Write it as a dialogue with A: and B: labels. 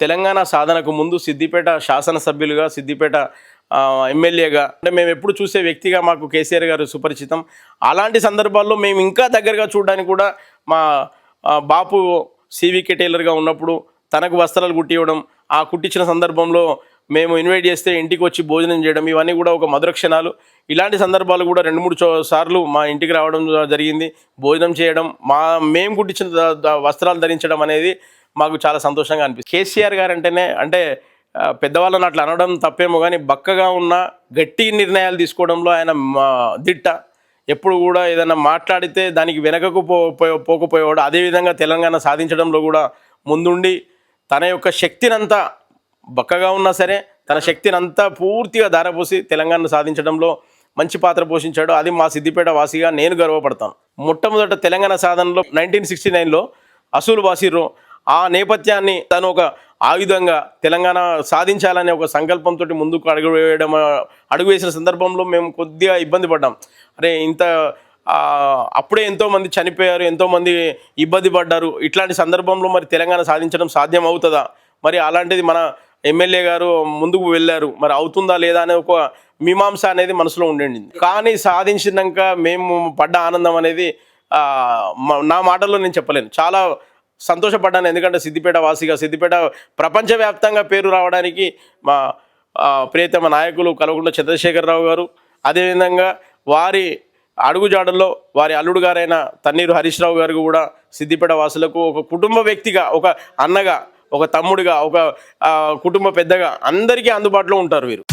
A: తెలంగాణ సాధనకు ముందు సిద్దిపేట శాసనసభ్యులుగా సిద్దిపేట ఎమ్మెల్యేగా అంటే మేము ఎప్పుడు చూసే వ్యక్తిగా మాకు కేసీఆర్ గారు సుపరిచితం. అలాంటి సందర్భాల్లో మేము ఇంకా దగ్గరగా చూడడానికి కూడా మా బాపు సివికే టైలర్గా ఉన్నప్పుడు తనకు వస్త్రాలు కుట్టివ్వడం ఆ కుట్టించిన సందర్భంలో మేము ఇన్వైట్ చేస్తే ఇంటికి వచ్చి భోజనం చేయడం ఇవన్నీ కూడా ఒక మధుర క్షణాలు ఇలాంటి సందర్భాలు కూడా రెండు మూడు చో- సార్లు మా ఇంటికి రావడం జరిగింది. భోజనం చేయడం మా మేము కుట్టించిన వస్త్రాలు ధరించడం అనేది మాకు చాలా సంతోషంగా అనిపిస్తుంది. కేసీఆర్ గారు అంటేనే అంటే పెద్దవాళ్ళని అట్లా అనడం తప్పేమో కానీ బక్కగా ఉన్న గట్టి నిర్ణయాలు తీసుకోవడంలో ఆయన మా దిట్ట. ఎప్పుడు కూడా ఏదైనా మాట్లాడితే దానికి వెనకకు పో పోకపోయేవాడు. అదేవిధంగా తెలంగాణ సాధించడంలో కూడా ముందుండి తన యొక్క శక్తినంతా బక్కగా ఉన్నా సరే తన శక్తినంతా పూర్తిగా ధారపోసి తెలంగాణ సాధించడంలో మంచి పాత్ర పోషించాడు. అది మా సిద్దిపేట వాసిగా నేను గర్వపడతాను. మొట్టమొదట తెలంగాణ సాధనలో నైన్టీన్ సిక్స్టీ నైన్లో అసూలు బాసిర్రు ఆ నేపథ్యాన్ని తను ఒక ఆయుధంగా తెలంగాణ సాధించాలనే ఒక సంకల్పంతో ముందుకు అడుగు వేయడం అడుగు వేసిన సందర్భంలో మేము కొద్దిగా ఇబ్బంది పడ్డాం. అరే ఇంత అప్పుడే ఎంతోమంది చనిపోయారు ఎంతోమంది ఇబ్బంది పడ్డారు. ఇట్లాంటి సందర్భంలో మరి తెలంగాణ సాధించడం సాధ్యం అవుతుందా మరి అలాంటిది మన ఎమ్మెల్యే గారు ముందుకు వెళ్ళారు. మరి అవుతుందా లేదా అనే ఒక మీమాంస అనేది మనసులో ఉండండి కానీ సాధించినాక మేము పడ్డ ఆనందం అనేది నా మాటల్లో నేను చెప్పలేను. చాలా సంతోషపడ్డాను. ఎందుకంటే సిద్దిపేట వాసిగా సిద్దిపేట ప్రపంచవ్యాప్తంగా పేరు రావడానికి మా ప్రియతమ నాయకులు కలవకుంట్ల చంద్రశేఖరరావు గారు అదేవిధంగా వారి అడుగుజాడల్లో వారి అల్లుడు గారైన తన్నీరు హరీష్ రావు గారు కూడా సిద్దిపేట వాసులకు ఒక కుటుంబ వ్యక్తిగా ఒక అన్నగా ఒక తమ్ముడిగా ఒక కుటుంబ పెద్దగా అందరికీ అందుబాటులో ఉంటారు వీరు.